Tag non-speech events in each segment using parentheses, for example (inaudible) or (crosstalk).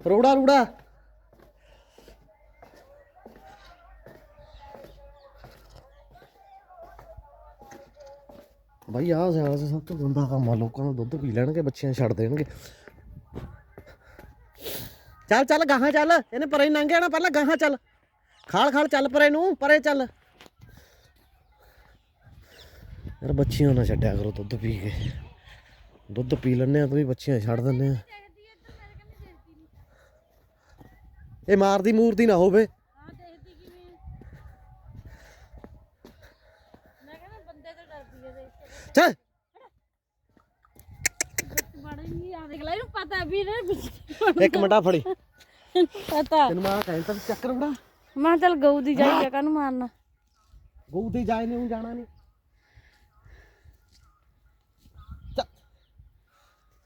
ਰੋੜਾ, ਰੂੜਾ। ਭਾਈ ਆਹ ਸਿਆਲ ਸਭ ਤੋਂ ਗੰਦਾ ਕੰਮ ਆ, ਲੋਕਾਂ ਨੂੰ ਦੁੱਧ ਪੀ ਲੈਣਗੇ, ਬੱਚਿਆਂ ਛੱਡ ਦੇਣਗੇ। ਚੱਲ ਚੱਲ, ਗਾਹਾਂ ਚੱਲ। ਇਹਨੇ ਪਰੇ ਹੀ ਲੰਘ ਪਹਿਲਾਂ ਗਾਹਾਂ ਚੱਲ। ਖਾਲ ਖਾਲ ਚੱਲ ਪਰੇ ਨੂੰ, ਪਰੇ ਚੱਲ। ਯਾਰ, ਬੱਚੀਆਂ ਨਾ ਛੱਡਿਆ ਕਰੋ ਦੁੱਧ ਪੀ ਕੇ। ਦੁੱਧ ਪੀ ਲੈਣੇ ਆ ਤੁਸੀਂ ਬੱਚੀਆਂ ਛੱਡ ਦਿੰਦੇ ਆ। ਇਹ ਮਾਰਦੀ ਮੂਰਦੀ ਨਾ ਹੋਵੇ। ਹਾਂ ਦੇਖਦੀ ਕਿਵੇਂ ਮੈਂ ਕਹਿੰਦਾ ਬੰਦੇ ਤੋਂ ਡਰਦੀ ਹੈ ਦੇਖ ਕੇ। ਚੱਲ ਬੜਾ ਨਹੀਂ ਆ ਦੇਖ ਲੈ ਇਹਨੂੰ ਪਤਾ ਵੀ ਇਹਨੇ ਪਿੱਛੇ ਇੱਕ ਮਿੰਟਾ ਫੜੀ। ਪਤਾ। ਤੈਨੂੰ ਮੈਂ ਕਹਿੰਦਾ ਵੀ ਚੱਕਰ ਬੜਾ ਮੈਂ ਚੱਲ ਗਊ ਦੀ ਜਾਈ ਕਾਹਨੂੰ ਮਾਰਨਾ। ਗਊ ਤੇ ਜਾਏ ਨਹੀਂ ਜਾਣਾ ਨਹੀਂ।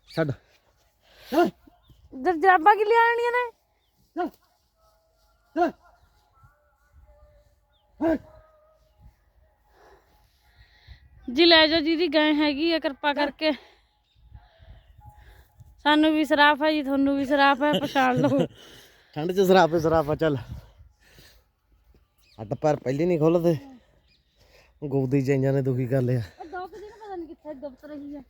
ਛੱਡ। ਦਰ ਜਰਾਬਾਂ ਕਿ ਲਿਆਣੀਆਂ ਨੇ? ਚੱਲ। ਜੀ ਲੈ ਜਾਓ ਜਿਹਦੀ ਗਾਂ ਹੈਗੀ ਆ ਕਿਰਪਾ ਕਰਕੇ। ਸਾਨੂੰ ਵੀ ਸਰਾਫ ਹੈ ਜੀ ਤੁਹਾਨੂੰ ਵੀ ਸਰਾਫ ਹੈ ਪਛਾਣ ਲਓ। (laughs) ਠੰਡ ਚ ਸਰਾਪੇ ਸਰਾਪਾ ਚੱਲ। ਅੱਡ ਪੈਰ ਪਹਿਲੇ ਨਹੀਂ ਖੁੱਲਦੇ। ਗਊ ਦੀ ਜਾਈਆਂ ਨੇ ਦੁਖੀ ਕਰ ਲਿਆ। ਉਹ ਦੋ ਕੁ ਦਿਨ ਪਤਾ ਨਹੀਂ ਕਿੱਥੇ ਦੁਬਤ ਰਹੀ ਹੈ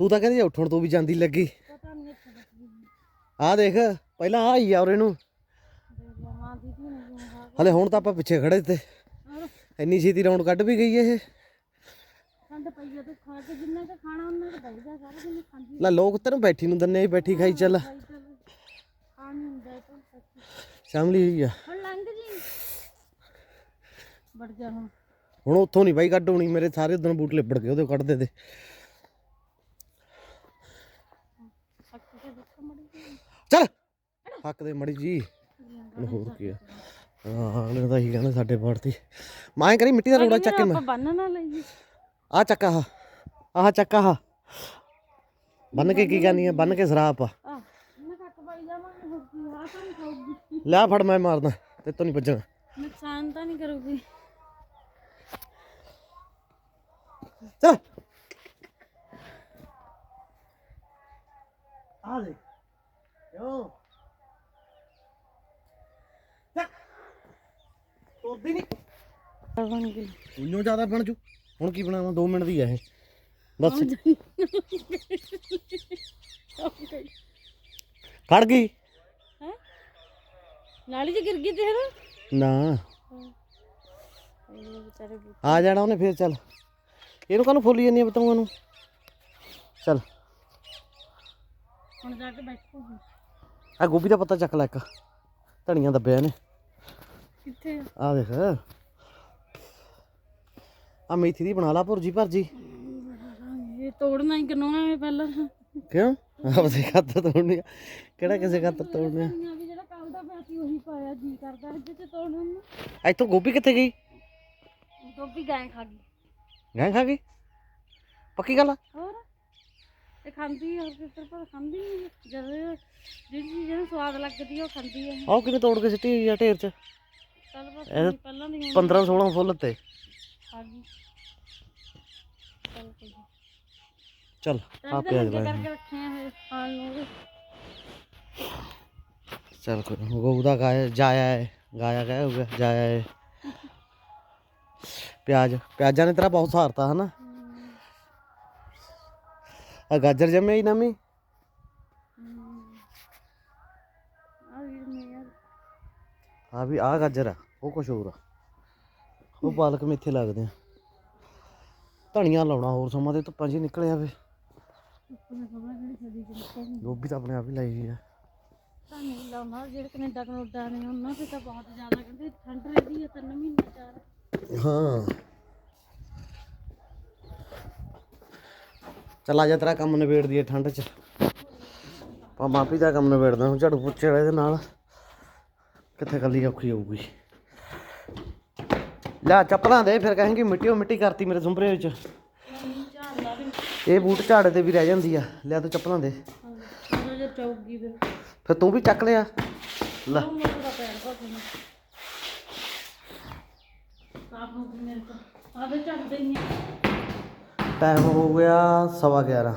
ਤੂੰ ਤਾਂ ਕਹਿੰਦੀ ਉੱਠਣ ਤੋਂ ਵੀ ਜਾਂਦੀ ਲੱਗੀ। ਪਤਾ ਨਹੀਂ ਇੱਥੇ ਆਹ ਦੇਖ ਪਹਿਲਾਂ ਹੀ ਆ ਉਰੇ ਨੂੰ ਦੇਖ ਲਾ ਮਾਂ ਦੀ ਧੀ ਨੇ ਕਿਉਂ ਖਾ ਹਲੇ ਹੁਣ ਤਾਂ ਆਪਾਂ ਪਿੱਛੇ ਖੜੇ ਤੇ। ਇੰਨੀ ਛੇਤੀ ਰੌਂਡ ਕੱਢ ਵੀ ਗਈ ਇਹ। ਠੰਡ ਪਈ ਆ ਤੂੰ ਖਾ ਕੇ ਜਿੰਨਾ ਕੁ ਖਾਣਾ ਉਹਨਾਂ ਕੁ ਬੈਠਦਾ ਸਾਰਾ ਦਿਨ ਖਾਂਦੀ ਲੈ ਲੋਕ ਤੈਨੂੰ ਬੈਠੀ ਨੂੰ ਦੰਨੇ ਬੈਠੀ ਖਾਈ ਚੱਲ। ਬਾਈ ਚੱਲ। ਖਾਣ ਨਹੀਂ ਹੁੰਦਾ ਇਹ ਤਾਂ ਸੱਚੀ ਸ਼ਾਮਲੀ ਹੋਈ ਆ। ਹੁਣ ਲੰਘ ਜੀ। ਵੜ ਜਾ ਹੁਣ। ਹੁਣ ਉੱਥੋਂ ਨਹੀਂ ਬਾਈ ਕੱਢ ਹੋਣੀ ਮੇਰੇ ਸਾਰੇ ਉਦੋਂ ਬੂਟ ਲਿਬੜ ਗਏ ਉਹਦੇ ਕੱਢਦੇ ਤੇ। ਹੱਕ ਕੇ ਦੇਖੋ ਮੜੀ ਜੀ ਚੱਲ। ਹੱਕ ਦੇ ਮੜੀ ਜੀ ਹੁਣ ਹੋਰ ਕੀ ਆ। ਹਾਂ ਅਗਲੇ ਤਾਂ ਹੀ ਕਹਿੰਦੇ ਸਾਡੇ ਪਾਰਟੀ ਮਾਂ ਕਰੀ ਮਿੱਟੀ ਦਾ ਰੋੜਾ ਚੱਕ ਕੇ ਆਪਾਂ ਬੰਨ ਨਾ ਲਈਏ। ਆ ਚੱਕ ਆਹ। ਆਹ ਚੱਕ ਆਹ। ਬੰਨ ਕੇ ਕੀ ਕਰਨੀ ਆ? ਬੰਨ ਕੇ ਸਰਾਪ ਆ। ਆ ਮੈਂ ਕੱਟ ਪਾਈ ਜਾਵਾਂਗੇ ਹੋਰ ਕੀ ਆ ਤਾਂ ਨਹੀਂ ਖਾਊਗੀ ਲੈ ਫੜ ਮੈਂ ਮਾਰਦਾ। ਤੇ ਤੋਂ ਨਹੀਂ ਵੱਜਣਾ ਨੁਕਸਾਨ ਤਾਂ ਨਹੀਂ ਕਰੂਗੀ। ਚੱਲ। ਆ ਦੇ। ਯੋ ਤੋਦੀ ਨਹੀਂ ਬਣ ਗਈ ਉਈਓ ਜ਼ਿਆਦਾ ਬਣ ਜੂ। ਹੁਣ ਕੀ ਬਣਾਵਾਂ? 2 ਮਿੰਟ ਦੀ ਆ ਇਹ। ਬਸ। ਖੜ ਗਈ। ਹੈ? ਨਾਲੀ 'ਚ ਗਿਰ ਗਈ ਤੇ ਹਨਾ ਨਾ। ਵਿਚਾਰੇ ਆ ਜਾਣਾ ਉਹਨੇ ਫੇਰ ਚੱਲ। ਇਹਨੂੰ ਕਾਹਨੂੰ ਫੁੱਲੀ ਜਾਂਦੀ ਆ ਬਤਾਉਂਗਾ ਨੂੰ? ਚੱਲ। ਹੁਣ ਜਾ ਕੇ ਬੈਠੂਗੀ ਆ ਗੋਭੀ ਦਾ ਪੱਤਾ ਚੱਕ ਲੈ ਇੱਕ। ਧਣੀਆਂ ਦੱਬਿਆ ਨੇ ਕਿੱਥੇ? ਆ? ਆ ਦੇਖ। ਆ ਮੇਥੀ ਦੀ ਬਣਾ ਲਾ ਭੁਰਜੀ ਭਰਜੀ। ਇਹ ਤੋੜਨਾ ਹੀ ਕਿਨੋਂ ਹੈ ਪਹਿਲਾਂ? ਕਿਉਂ? ਆਪਦੇ ਖਾਤਰ ਤੋੜਨੀ ਆ। ਕਿਹੜਾ ਕਿਸੇ ਖਾਤਰ ਤੋੜਨੀ? ਆ? ਧਨੀਆ ਵੀ ਜਿਹੜਾ ਕੱਲ ਦਾ ਪਿਆ ਸੀ ਉਹੀ ਪਾਇਆ ਜੀ ਕਰਦਾ ਅੱਜ ਤੇ ਤੋੜਨ ਨੂੰ। ਇੱਥੋਂ ਗੋਭੀ ਕਿੱਥੇ ਗਈ? ਗੋਭੀ ਗਾਂ ਖਾ ਗਈ। ਗਾਂ ਖਾ ਗਈ? ਪੱਕੀ ਗੱਲ ਆ? ਹੋਰ? ਇਹ ਖਾਂਦੀ ਆ ਹੋਰ ਕਿਸ ਪਰ ਖਾਂਦੀ ਨਹੀਂ। ਜਦ ਜਿਹੜੀ ਚੀਜ਼ ਨੂੰ ਸਵਾਦ ਲੱਗਦੀ ਆ, ਉਹ ਖਾਂਦੀ ਆ। ਆਹ ਕਿਵੇਂ ਤੋੜ ਕੇ ਸਿੱਟੀ ਹੋਈ ਆ ਢੇਰ ਚ? ਚੱਲ ਬਸ ਇਹ- ਪਹਿਲਾਂ ਦੀਆਂ 15 16 ਫੁੱਲ ਤੇ। ਖਾ ਗਈ ਚੱਲ ਕੋਈ ਨੀ। ਚੱਲ ਤਾਂ ਆ ਇਹਦੇ ਪਿਆਜ਼ ਨੰਗੇ ਲੈ ਕਰਕੇ ਰੱਖੇ ਆ ਇਹ ਖਾਣ ਨੂੰ ਉਹਦੇ। ਚੱਲ ਕੋਈ ਨੀ, ਗਊ ਦਾ ਗਾਇਆ ਜਾਇਆ ਹੈ ਗਾਇਆ ਗਿਆ ਹੋ ਗਿਆ ਜਾਇਆ ਹੈ ਪਿਆਜ਼ ਪਿਆਜ਼ਾਂ ਨੇ ਤੇਰਾ ਬਹੁਤ ਸਹਾਰਤਾ ਹਨਾ? ਆ ਗਾਜਰ ਜੰਮੇ ਹੀ ਨਵੀਂ? ਆ ਆ ਵੀ ਆ ਗਾਜਰ ਆ ਉਹ ਕੁਛ ਹੋਰ ਆ। ਉਹ ਪਾਲਕ ਮੇਥੇ ਲੱਗਦੇ ਆ। ਧਨੀਆ ਲਾਉਣਾ ਹੋਰ ਸਮਾਂ ਤੇ ਧੁੱਪਾਂ 'ਚ ਹੀ ਨਿਕਲ ਆਵੇ। ਆਪਣੇ ਖਬਰ ਜਿਹੜੀ ਛੱਡੀ ਕਿ ਗੋਭੀ ਤਾਂ ਆਪਣੇ ਆਪ ਹੀ ਲਾਈ ਹੋਈ ਆ। ਨਹੀਂ ਲਾਉਣਾ ਜਿਹੜੇ ਕੈਨੇਡਾ ਕਨੋਡਾ ਨੇ ਉਹਨਾਂ ਤੇ ਤਾਂ ਬਹੁਤ ਜ਼ਿਆਦਾ ਕਹਿੰਦੇ ਠੰਡ ਰਹਿੰਦੀ ਹੈ ਤਿੰਨ ਮਹੀਨੇ ਚਾਰ। ਹਾਂ। ਚੱਲ ਆ ਜਾ ਤੇਰਾ ਕੰਮ ਨਿਬੇੜ ਦਈਏ ਠੰਡ 'ਚ। ਪਾ ਮਾਪੀ ਦਾ ਕੰਮ ਨਿਬੇੜਦਾ ਹੁਣ ਝਾੜੂ ਪੁੱਛੇ ਵਾਲੇ ਦੇ ਨਾਲ। ਕਿੱਥੇ ਕੱਲੀ ਔਖੀ ਹੋਊਗੀ? ਲੈ ਚੱਪਲਾਂ ਦੇ, ਫਿਰ ਕਹਾਂਗੇ ਮਿੱਟੀ ਓ ਮਿੱਟੀ ਕਰਤੀ ਮੇਰੇ ਸੁੰਬਰੇ ਵਿੱਚ। ਇਹ ਬੂਟ ਝਾੜੇ ਤੇ ਵੀ ਰਹਿ ਜਾਂਦੀ ਆ। ਲਿਆ ਤੂੰ ਚੱਪਲਾਂ ਦੇ। ਫਿਰ ਤੂੰ ਵੀ ਚੱਕ ਲਿਆ। ਲੈ। ਟਾਈਮ ਹੋ ਗਿਆ ਸਵਾ 11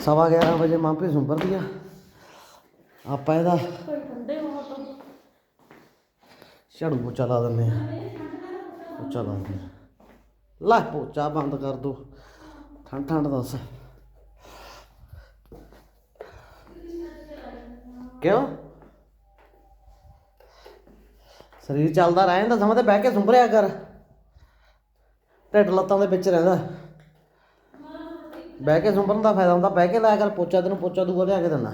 ਸਵਾ 11 ਵਜੇ ਮਾਪੇ ਸੁੰਬਰਦੀ ਆ। ਆਪਾਂ ਇਹਦਾ ਝਾੜੂ ਪੋਚਾ ਲਾ ਦਿੰਦੇ ਆ। ਪੋਚਾ ਲਾ ਦਿੰਦੇ ਆ। ਲੈ ਪੋਚਾ ਬੰਦ ਕਰ ਦੋ। ਠੰਡ ਠੰਡ ਦੱਸ। ਕਿਉਂ? ਸਰੀਰ ਚੱਲਦਾ ਰਹਿੰਦਾ ਸਮਾਂ ਤੇ ਬਹਿ ਕੇ ਸੁੰਭਰਿਆ ਕਰ। ਢਿੱਡ ਲੱਤਾਂ ਦੇ ਵਿੱਚ ਰਹਿੰਦਾ। ਬਹਿ ਕੇ ਸੁੰਭਰਨ ਦਾ ਫਾਇਦਾ ਹੁੰਦਾ। ਬਹਿ ਕੇ ਲਾਇਆ ਕਰ, ਪੋਚਾ ਤੈਨੂੰ ਪੋਚਾ ਦੂਆ ਲਿਆ ਕੇ ਦਿੰਦਾ।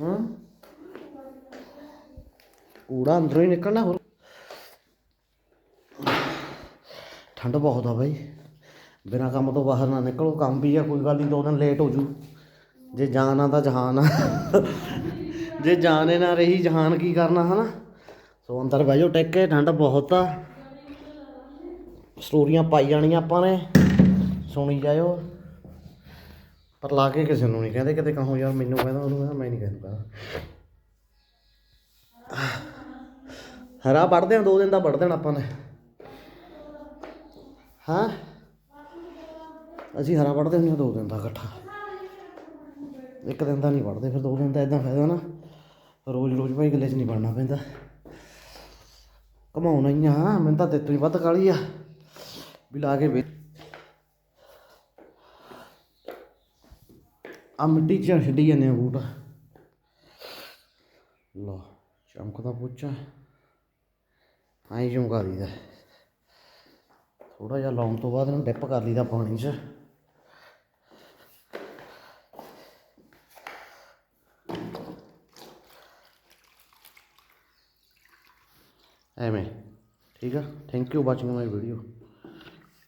ਹੂੰ? ਕੂੜਾ ਅੰਦਰੋਂ ਹੀ ਨਿਕਲਣਾ ਹੋਰ। ਠੰਡ ਬਹੁਤ ਆ ਬਾਈ। ਬਿਨਾਂ ਕੰਮ ਤੋਂ ਬਾਹਰ ਨਾ ਨਿਕਲੋ, ਕੰਮ ਵੀ ਆ, ਕੋਈ ਗੱਲ ਨਹੀਂ ਦੋ ਦਿਨ ਲੇਟ ਹੋ ਜੂ ਜੇ ਜਾਨ ਆ ਤਾਂ ਜਹਾਨ ਆ। ਜੇ ਜਾਨ ਨਾ ਰਹੀ, ਜਹਾਨ ਕੀ ਕਰਨਾ, ਹਨਾ? ਸੋ ਅੰਦਰ ਬਹਿ ਜਾਓ ਟਿਕ ਕੇ ਠੰਡ ਬਹੁਤ ਆ। ਸਟੋਰੀਆਂ ਪਾਈ ਜਾਣੀਆਂ ਆਪਾਂ ਨੇ। ਸੁਣੀ ਜਾਇਓ। ਪਰ ਲਾ ਕੇ ਕਿਸੇ ਨੂੰ ਨਹੀਂ ਕਹਿੰਦੇ, ਕਿਤੇ ਕਹੋ, ਯਾਰ ਮੈਨੂੰ ਕਹਿੰਦਾ, ਉਹਨੂੰ ਕਹਿੰਦਾ, ਮੈਂ ਨਹੀਂ ਕਹਿੰਦਾ। ਹਰਾ ਵੜਦੇ ਆ, ਦੋ ਦਿਨ ਦਾ ਵੜ ਦੇਣਾ ਆਪਾਂ ਨੇ। ਹਾਂ? ਅਸੀਂ ਹਰਾ ਵੜਦੇ ਹੁੰਦੇ ਦੋ ਦਿਨ ਦਾ ਇਕੱਠਾ। ਇੱਕ ਦਿਨ ਦਾ ਨਹੀਂ ਵੜਦੇ ਫਿਰ ਦੋ ਦਿਨ ਦਾ ਇਦਾਂ ਫਾਇਦਾ ਨਾ। ਰੋਜ਼ ਰੋਜ਼ ਭਾਈ ਗੱਲੇ 'ਚ ਨਹੀਂ ਵੜਨਾ ਪੈਂਦਾ। ਕਮਾਉਣਾ ਹੀ ਆ ਮੈਨੂੰ ਤਾਂ ਤੇਤੋਂ ਹੀ ਵੱਧ ਕਾਲੀ ਆ। ਵੀ ਲਾ ਕੇ ਵੇ ਆ ਮਿੱਟੀ ਚ ਛੱਡੀ ਜਾਂਦੇ ਆ ਬੂਟ। ਲੋ ਚਮਕਦਾ ਪੁੱਛਾ। ਐਂ ਚਮਕਾ ਦੀਦਾ ਥੋੜਾ ਜਿਹਾ ਲਾਉਣ ਤੋਂ ਬਾਅਦ ਇਹਨੂੰ ਡਿਪ ਕਰ ਲਈਦਾ ਪਾਣੀ 'ਚ। ਐਵੇਂ। ਠੀਕ ਆ? Thank you watching my video